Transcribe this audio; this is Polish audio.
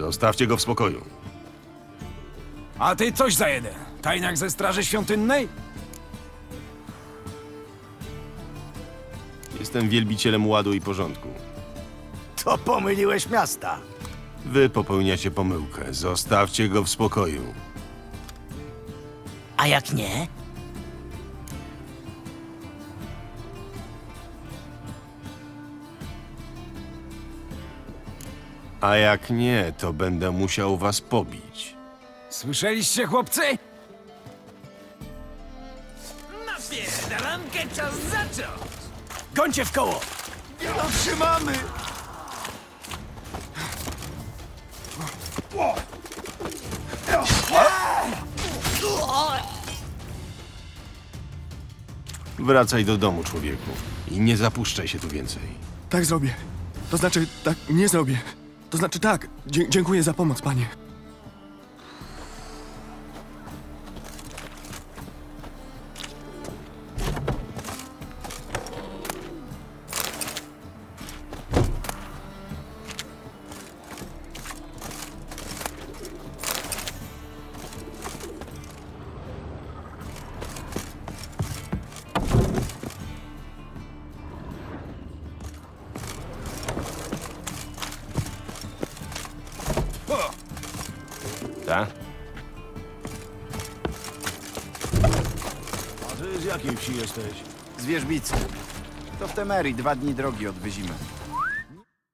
Zostawcie go w spokoju. A ty coś za jeden. Tajniak ze Straży Świątynnej? Jestem wielbicielem ładu i porządku. To pomyliłeś miasta. Wy popełniacie pomyłkę. Zostawcie go w spokoju. A jak nie? A jak nie, to będę musiał was pobić. Słyszeliście, chłopcy? Napierdalankę czas zacząć! Gońcie w koło! Nie otrzymamy! Wracaj do domu, człowieku. I nie zapuszczaj się tu więcej. Tak zrobię. To znaczy, tak nie zrobię. To znaczy tak. Dziękuję za pomoc, panie. Tak? A ty z jakiej wsi jesteś? Z wierzbicy. To w Temerii dwa dni drogi od Wyzimy.